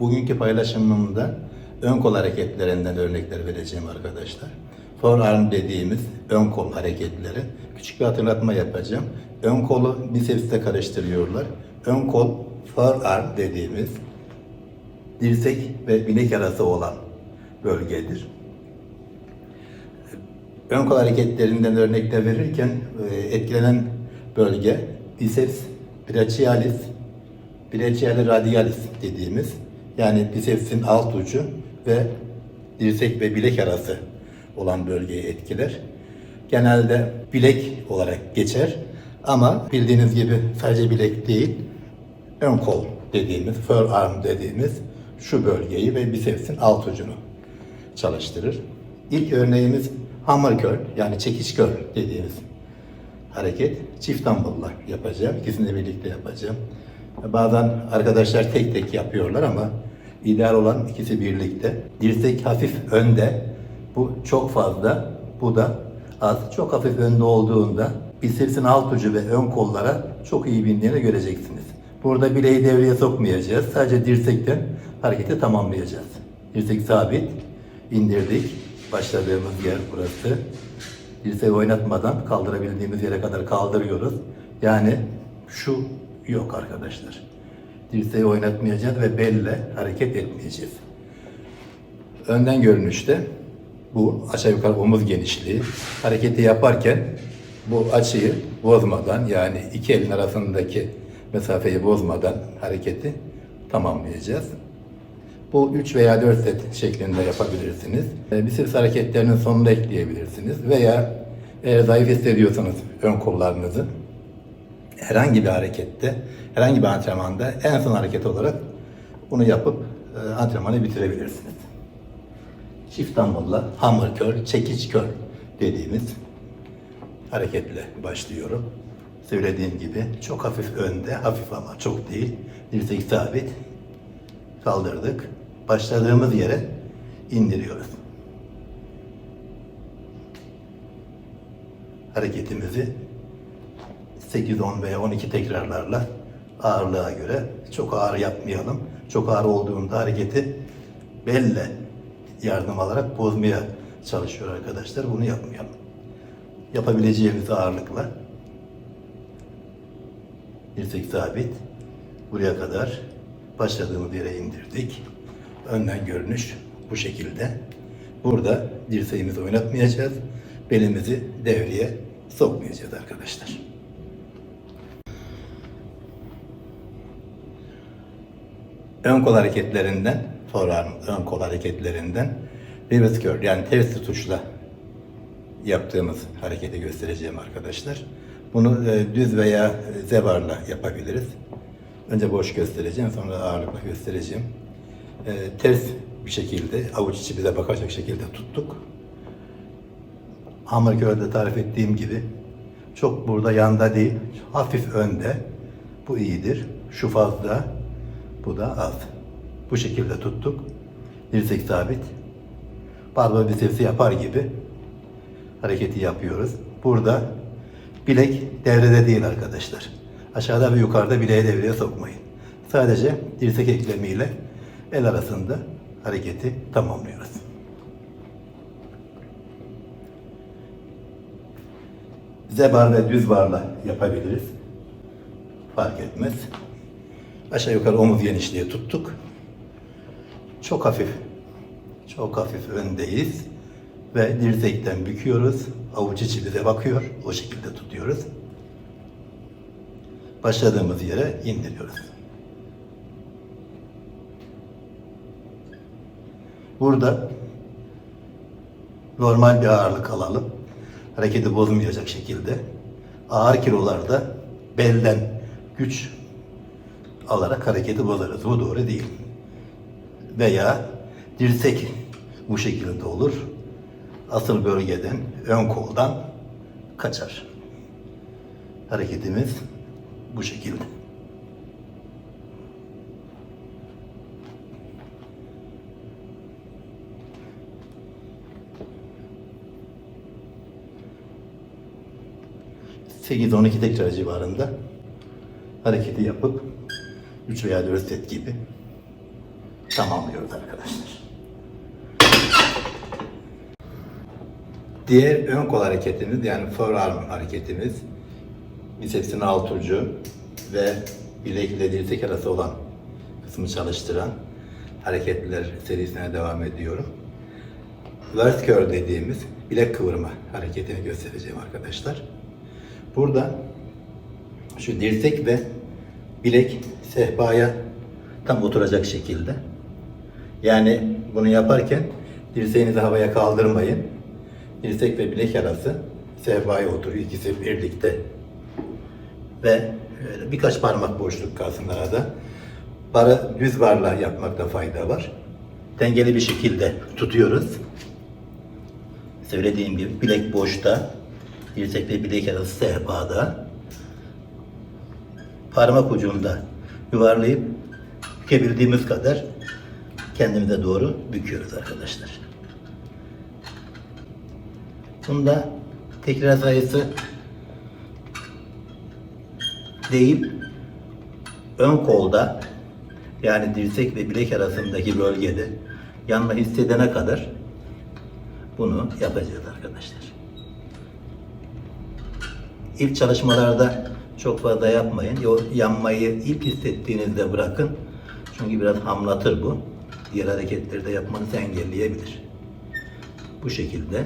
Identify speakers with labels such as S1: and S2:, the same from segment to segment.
S1: Bugünkü paylaşımımda ön kol hareketlerinden örnekler vereceğim arkadaşlar. Forearm dediğimiz ön kol hareketleri. Küçük bir hatırlatma yapacağım. Ön kolu bisepsle karıştırıyorlar. Ön kol forearm dediğimiz dirsek ve bilek arası olan bölgedir. Ön kol hareketlerinden örnekler verirken e, etkilenen bölge biceps brachialis, brachialis radialis dediğimiz yani bicepsin alt ucu ve dirsek ve bilek arası olan bölgeyi etkiler. Genelde bilek olarak geçer ama bildiğiniz gibi sadece bilek değil, ön kol dediğimiz, forearm dediğimiz şu bölgeyi ve bicepsin alt ucunu çalıştırır. İlk örneğimiz hammer curl yani çekiç curl dediğimiz hareket. Çift dumbbell'la yapacağım. İkisini de birlikte yapacağım. Bazen arkadaşlar tek tek yapıyorlar ama ideal olan ikisi birlikte. Dirsek hafif önde. Bu çok fazla. Bu da az. Çok hafif önde olduğunda bisepsin alt ucu ve ön kollara çok iyi bindiğini göreceksiniz. Burada bileği devreye sokmayacağız. Sadece dirsekten hareketi tamamlayacağız. Dirsek sabit. indirdik. Başladığımız yer burası. Dirseği oynatmadan kaldırabildiğimiz yere kadar kaldırıyoruz. Yani şu yok arkadaşlar. Dirseği oynatmayacağız ve belle hareket etmeyeceğiz. Önden görünüşte bu aşağı yukarı omuz genişliği. Hareketi yaparken bu açıyı bozmadan yani iki elin arasındaki mesafeyi bozmadan hareketi tamamlayacağız. Bu 3 veya 4 set şeklinde yapabilirsiniz. E, Biceps hareketlerinin sonunda ekleyebilirsiniz. Veya eğer zayıf hissediyorsanız ön kollarınızı herhangi bir harekette, herhangi bir antrenmanda en son hareket olarak bunu yapıp e, antrenmanı bitirebilirsiniz. Çift dumbbell'la hammer curl, çekiç curl dediğimiz hareketle başlıyorum. Söylediğim gibi çok hafif önde, hafif ama çok değil. Dirsek sabit, kaldırdık. Başladığımız yere indiriyoruz. Hareketimizi 8, 10 veya 12 tekrarlarla ağırlığa göre çok ağır yapmayalım. Çok ağır olduğunda hareketi belle yardım alarak bozmaya çalışıyor arkadaşlar. Bunu yapmayalım. Yapabileceğimiz ağırlıkla dirsek sabit buraya kadar başladığımız yere indirdik. Önden görünüş bu şekilde. Burada dirseğimizi oynatmayacağız. Belimizi devreye sokmayacağız arkadaşlar. Ön kol hareketlerinden, forearm ön kol hareketlerinden reverse curl yani ters tutuşla yaptığımız hareketi göstereceğim arkadaşlar. Bunu e, düz veya zebarla yapabiliriz. Önce boş göstereceğim, sonra ağırlıkla göstereceğim. E, ters bir şekilde, avuç içi bize bakacak şekilde tuttuk. Hammer curl'de tarif ettiğim gibi çok burada yanda değil, hafif önde. Bu iyidir. Şu fazla, bu da az. Bu şekilde tuttuk. Dirsek sabit. Barbell bisepsi yapar gibi hareketi yapıyoruz. Burada bilek devrede değil arkadaşlar. Aşağıda ve yukarıda bileği devreye sokmayın. Sadece dirsek eklemiyle el arasında hareketi tamamlıyoruz. Zebar ve düz barla yapabiliriz. Fark etmez. Aşağı yukarı omuz genişliği tuttuk. Çok hafif, çok hafif öndeyiz. Ve dirsekten büküyoruz. Avuç içi bize bakıyor. O şekilde tutuyoruz. Başladığımız yere indiriyoruz. Burada normal bir ağırlık alalım. Hareketi bozmayacak şekilde. Ağır kilolarda belden güç alarak hareketi bozarız. Bu doğru değil. Veya dirsek bu şekilde olur. Asıl bölgeden, ön koldan kaçar. Hareketimiz bu şekilde. Sekiz on iki tekrar civarında hareketi yapıp 3 veya 4 set gibi tamamlıyoruz arkadaşlar. Diğer ön kol hareketimiz yani forearm hareketimiz bisepsin alt ucu ve bilek ile dirsek arası olan kısmı çalıştıran hareketler serisine devam ediyorum. Verse curl dediğimiz bilek kıvırma hareketini göstereceğim arkadaşlar. Burada şu dirsek ve bilek sehpaya tam oturacak şekilde. Yani bunu yaparken dirseğinizi havaya kaldırmayın. Dirsek ve bilek arası sehpaya oturuyor ikisi birlikte. Ve birkaç parmak boşluk kalsın arada. Bara düz barla yapmakta fayda var. Dengeli bir şekilde tutuyoruz. Söylediğim gibi bilek boşta, dirsek ve bilek arası sehpada. Parmak ucunda yuvarlayıp bükebildiğimiz kadar kendimize doğru büküyoruz arkadaşlar. Bunda tekrar sayısı değil, ön kolda yani dirsek ve bilek arasındaki bölgede yanma hissedene kadar bunu yapacağız arkadaşlar. İlk çalışmalarda çok fazla yapmayın. Yanmayı ilk hissettiğinizde bırakın. Çünkü biraz hamlatır bu. Diğer hareketleri de yapmanızı engelleyebilir. Bu şekilde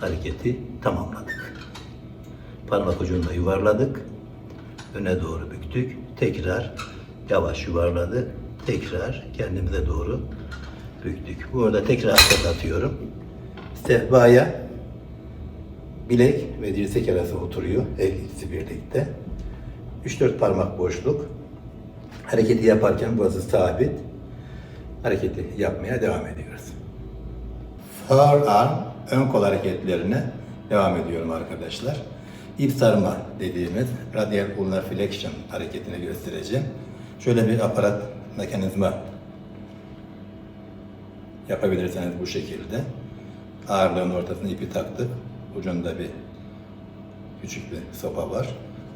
S1: hareketi tamamladık. Parmak ucunda yuvarladık. Öne doğru büktük. Tekrar yavaş yuvarladık. Tekrar kendimize doğru büktük. Burada tekrar hatırlatıyorum. Sehpaya bilek ve dirsek arası oturuyor. El ikisi birlikte. 3-4 parmak boşluk. Hareketi yaparken burası sabit. Hareketi yapmaya devam ediyoruz. Forearm ön kol hareketlerine devam ediyorum arkadaşlar. İp sarma dediğimiz radial ulnar flexion hareketini göstereceğim. Şöyle bir aparat mekanizma yapabilirseniz bu şekilde. Ağırlığın ortasına ipi taktık. Ucunda bir küçük bir sopa var.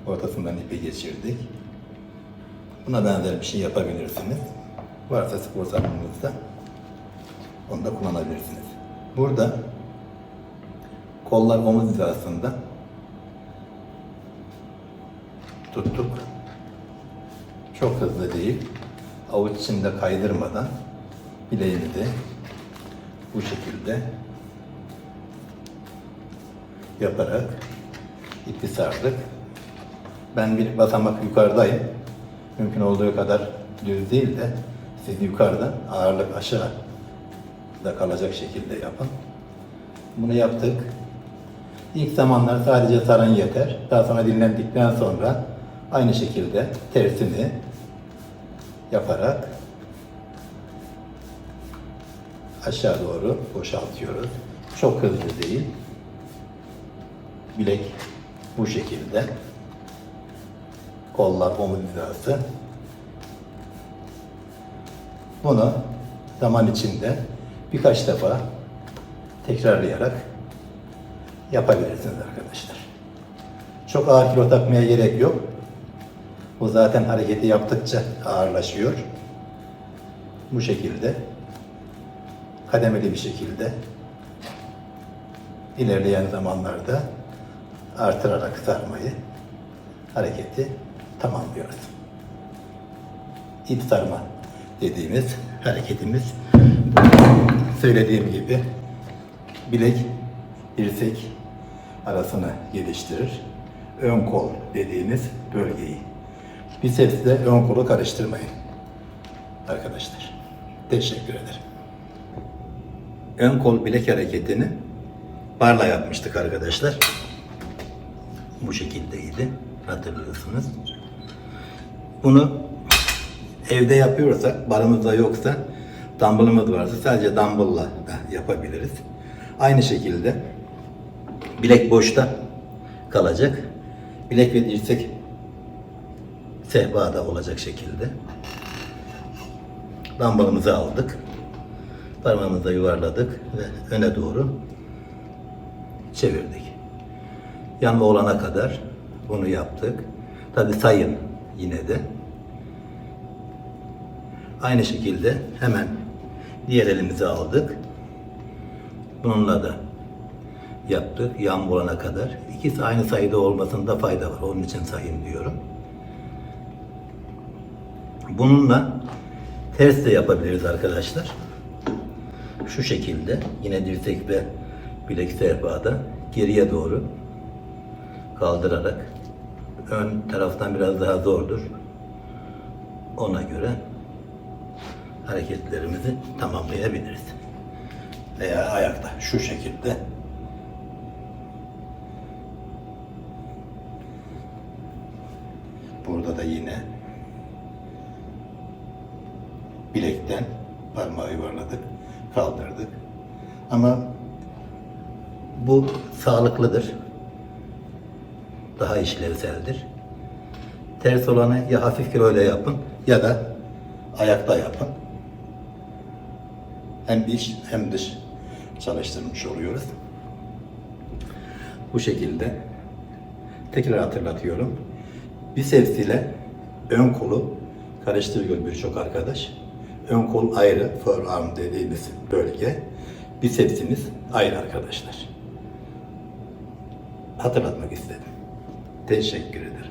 S1: Ortasından ipi geçirdik. Buna benzer bir şey yapabilirsiniz. Varsa spor salonunuzda onu da kullanabilirsiniz. Burada kollar omuz hizasında tuttuk. Çok hızlı değil. Avuç içinde kaydırmadan bileğimizi bu şekilde yaparak ipi sardık. Ben bir basamak yukarıdayım. Mümkün olduğu kadar düz değil de siz yukarıdan ağırlık aşağı da kalacak şekilde yapın. Bunu yaptık. İlk zamanlar sadece sarın yeter. Daha sonra dinlendikten sonra aynı şekilde tersini yaparak aşağı doğru boşaltıyoruz. Çok hızlı değil. Bilek bu şekilde. Kollar omuz hizası. Bunu zaman içinde birkaç defa tekrarlayarak yapabilirsiniz arkadaşlar. Çok ağır kilo takmaya gerek yok. Bu zaten hareketi yaptıkça ağırlaşıyor. Bu şekilde kademeli bir şekilde ilerleyen zamanlarda artırarak sarmayı hareketi tamamlıyoruz. İp sarma dediğimiz hareketimiz söylediğim gibi bilek dirsek arasını geliştirir. Ön kol dediğimiz bölgeyi. Bisepsle ön kolu karıştırmayın. Arkadaşlar. Teşekkür ederim. Ön kol bilek hareketini barla yapmıştık arkadaşlar. Bu şekildeydi. Hatırlıyorsunuz. Bunu evde yapıyorsak, barımızda yoksa, dumbbellımız varsa sadece dumbbell'la da yapabiliriz. Aynı şekilde bilek boşta kalacak. Bilek ve dirsek sehpada olacak şekilde. Dumbbellımızı aldık. Parmağımızla yuvarladık ve öne doğru çevirdik. Yanma olana kadar bunu yaptık. Tabi sayın yine de. Aynı şekilde hemen diğer elimizi aldık. Bununla da yaptık yan bulana kadar. İkisi aynı sayıda olmasında fayda var. Onun için sayayım diyorum. Bununla ters de yapabiliriz arkadaşlar. Şu şekilde yine dirsek ve bilek sehpada geriye doğru kaldırarak ön taraftan biraz daha zordur. Ona göre hareketlerimizi tamamlayabiliriz. Veya ayakta şu şekilde Burada da yine bilekten parmağı yuvarladık, kaldırdık. Ama bu sağlıklıdır. Daha işlevseldir. Ters olanı ya hafif kiloyla yapın ya da ayakta yapın. Hem iç hem dış çalıştırmış oluyoruz. Bu şekilde tekrar hatırlatıyorum. Biceps ile ön kolu karıştırıyor birçok arkadaş. Ön kol ayrı, forearm dediğimiz bölge. Bicepsimiz ayrı arkadaşlar. Hatırlatmak istedim. Teşekkür ederim.